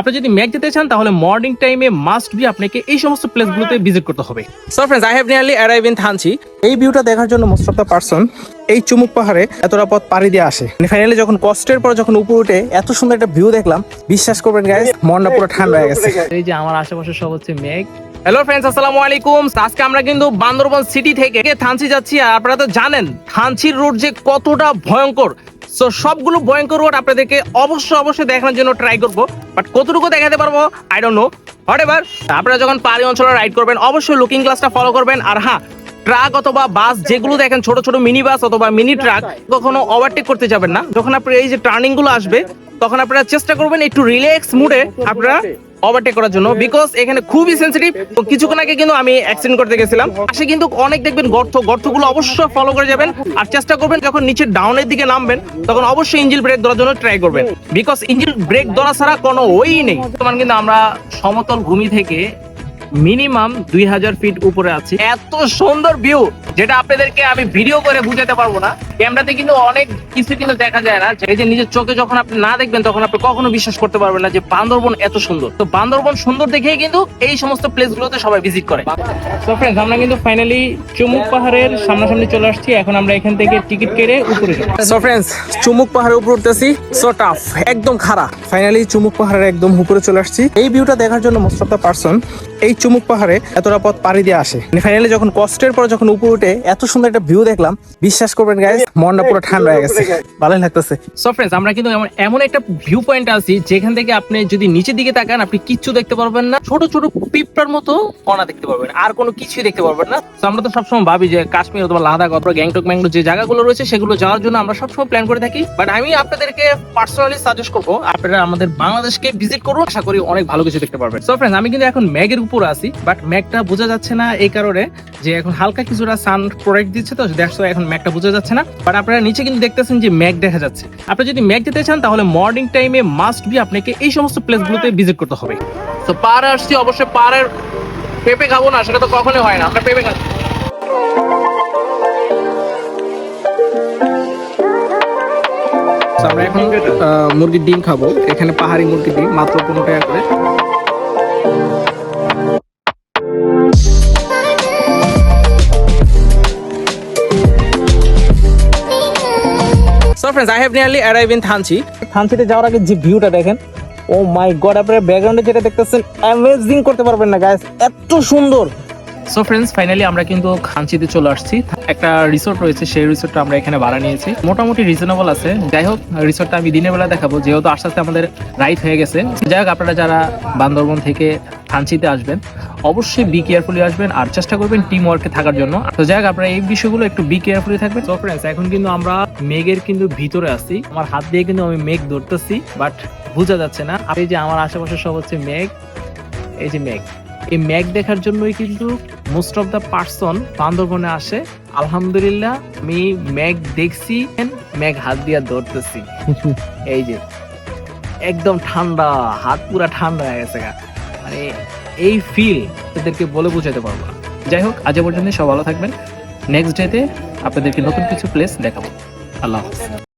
আপনি যদি ম্যাক যেতে চান তাহলে মর্নিং টাইমে মাস্ট বি আপনাকে এই সমস্ত প্লেসগুলোতে ভিজিট করতে হবে। So friends I have nearly arrive in Thanchi এই ভিউটা দেখার জন্য মোস্ট অফ দ্য পার্সন এই চুমুক পাহাড়ে এতটা পথ পাড়ি দিয়ে আসে। ফাইনালি যখন কষ্টের পর যখন উপরে উঠে এত সুন্দর একটা ভিউ দেখলাম বিশ্বাস করবেন গাইস মনটা পুরো ঠান্ডা হয়ে গেছে। এই যে আমার আশেপাশে সব হচ্ছে মেঘ হ্যালো ফ্রেন্ডস আসসালামু আলাইকুম। আজকে আমরা কিন্তু বান্দরবন সিটি থেকে থানচি যাচ্ছি। আর আপনারা তো জানেন থানচির রোড যে কতটা ভয়ঙ্কর। সো সবগুলো ভয়ঙ্কর রোড আপনাদেরকে অবশ্যই অবশ্যই দেখানোর জন্য ট্রাই করব। বাট কতটুকু দেখাতে পারব? I don't know whatever আপনারা যখন পাহাড়ি অঞ্চলে রাইড করবেন, অবশ্যই লুকিং গ্লাসটা ফলো করবেন। আর হ্যাঁ ট্রাক অথবা বাস যেগুলো দেখেন ছোট ছোট মিনি বাস অথবা মিনি ট্রাক কখনো ওভারটেক করতে যাবেন না। যখন আপনি এই যে টার্নিংগুলো আসবে, তখন আপনারা চেষ্টা করবেন একটু রিল্যাক্স মুডে আপনারা ওভারটেক করার জন্য বিকজ এখানে খুবই সেন্সিটিভ কিছুক্ষণ আগে কিন্তু আমি অ্যাক্সিডেন্ট করতে গেছিলাম। সে কিন্তু অনেক দেখবেন গর্ত, গর্তগুলো অবশ্যই ফলো করে যাবেন। আর চেষ্টা করবেন যখন নিচে ডাউনের দিকে নামবেন, তখন অবশ্যই ইঞ্জিন ব্রেক ধরার জন্য ট্রাই করবেন। বিকজ ইঞ্জিন ব্রেক ধরা ছাড়া কোনো ওই নেই। তোমার কিন্তু আমরা সমতল ভূমি থেকে মিনিমাম দুই হাজার ফিট উপরে আছি। এত সুন্দর ভিউ যেটা আপনাদেরকে আমি ভিডিও করে বুঝাতে পারব না। ক্যামেরাতে কিন্তু অনেক কিছু কিন্তু দেখা যায় না। এই যে নিজের চোখে যখন আপনি না দেখবেন, তখন আপনি কখনো বিশ্বাস করতে পারবেন না যে বান্দরবন এত সুন্দর। তো বান্দরবন সুন্দর দেখেই কিন্তু এই সমস্ত প্লেস গুলোতে সবাই ভিজিট করে। তো ফ্রেন্ডস আমরা কিন্তু ফাইনালি চুমুক পাহাড়ের সামনাসামনি চলে আসছি। এখন আমরা এখান থেকে টিকিট কেটে উপরে সো ফ্রেন্ডস চুমুক পাহাড়ে উপরে উঠতেছি। সো টাফ একদম খারাপ ফাইনালি চুমুক পাহাড়ের একদম উপরে চলে আসছি। এই ভিউটা দেখার জন্য মোস্ট অফ দ্য পার্সন এই চুমুক পাহাড়ে এতটা পথ পাড়ি দিয়ে আসে। ফাইনালি যখন কষ্টের পর যখন উপরে উঠে এত সুন্দর একটা ভিউ দেখলাম, বিশ্বাস করবেন গাইস মনটা পুরো ঠান্ডা হয়ে গেছে। ভালোই লাগতেছে। সো ফ্রেন্ডস আমরা কিন্তু এমন এমন একটা ভিউ পয়েন্ট আছি, যেখান থেকে আপনি যদি নিচের দিকে তাকান, আপনি কিচ্ছু দেখতে পারবেন না। ছোট ছোট পিঁপড়ার মতো কণা দেখতে পারবেন, আর কোনো কিছুই দেখতে পারবেন না। তো আমরা তো সবসময় ভাবি যে কাশ্মীর অথবা লাদাখ অথবা গ্যাংটক, ম্যাংটক যে জায়গাগুলো রয়েছে, সেগুলো যাওয়ার জন্য আমরা সবসময় প্ল্যান করে থাকি। বাট আমি আপনাদেরকে পার্সোনালি সাজেস্ট করব, আপনারা আমাদের বাংলাদেশকে ভিজিট করুন। আশা করি অনেক ভালো কিছু দেখতে পারবেন। সো ফ্রেন্ডস আমি কিন্তু এখন ম্যাগের উপর আছি বাট ম্যাগটা বোঝা যাচ্ছে না এই কারণে যে এখন হালকা কিছুটা সান প্রোডাক্ট দিচ্ছে তো দ্যাটস এখন ম্যাগটা বোঝা যাচ্ছে না। বাট আপনারা নিচে কিন্তু দেখতেছেন যে ম্যাগ দেখা যাচ্ছে। আপনি যদি ম্যাগ যেতে চান তাহলে মর্নিং টাইমে মাস্ট বি আপনাকে এই সমস্ত প্লেসগুলোতে ভিজিট করতে হবে। তো পাহাড়ে আসছি অবশ্যই পাহাড়ের পেঁপে খাব না সেটা তো কখনোই হয় না। আমরা পেঁপে খাচ্ছি। আমরা এখন মুরগির ডিম খাব। এখানে পাহাড়ি মুরগির ডিম মাত্র পনেরো টাকা করে। Friends I have nearly arrive in Thanchi থানচিতে যাওয়ার আগে যে ভিউটা দেখেন ও মাই গড আপনারা ব্যাকগ্রাউন্ডে যেটা দেখতেছেন অ্যামেজিং করতে পারবেন না গাইস এত সুন্দর। সো ফ্রেন্ডস ফাইনালি আমরা কিন্তু খানচিতে চলে আসছি। একটা রিসোর্ট রয়েছে, সেই রিসোর্টটা আমরা এখানে ভাড়া নিয়েছি। মোটামুটি রিজনেবল আছে। যাই হোক রিসোর্টটা আমি দিনের বেলা দেখাবো, যেহেতু আস্তে আস্তে আমাদের রাইট হয়ে গেছে। যাই হোক, আপনারা যারা বান্দরবন থেকে খানচিতে আসবেন, অবশ্যই বি কেয়ারফুলি আসবেন আর চেষ্টা করবেন টিম ওয়ার্কে থাকার জন্য। তো যাই হোক, আপনারা এই বিষয়গুলো একটু বি কেয়ারফুলি থাকবেন। সো ফ্রেন্ডস এখন কিন্তু আমরা মেঘের কিন্তু ভিতরে আছি। আমার হাত দিয়ে কিন্তু আমি মেঘ ধরতেছি বাট বোঝা যাচ্ছে না। এই যে আমার আশেপাশে সব হচ্ছে মেঘ, এই যে মেঘ। এই ম্যাগ দেখার জন্যই কিন্তু মোস্ট অফ দ্য পার্সন বান্দরবনে আসে আলহামদুলিল্লাহ আমি ম্যাগ দেখছি ম্যাগ হাত দিয়া ধরতেছি। এই যে একদম ঠান্ডা হাত পুরা ঠান্ডা হয়ে গেছে মানে এই ফিল তাদেরকে বলে বোঝাতে পারব না। যাই হোক আজ পর্যন্ত সব ভালো থাকবেন। নেক্সট ডেতে আপনাদেরকে নতুন কিছু প্লেস দেখাবো। আল্লাহ হাফিজ।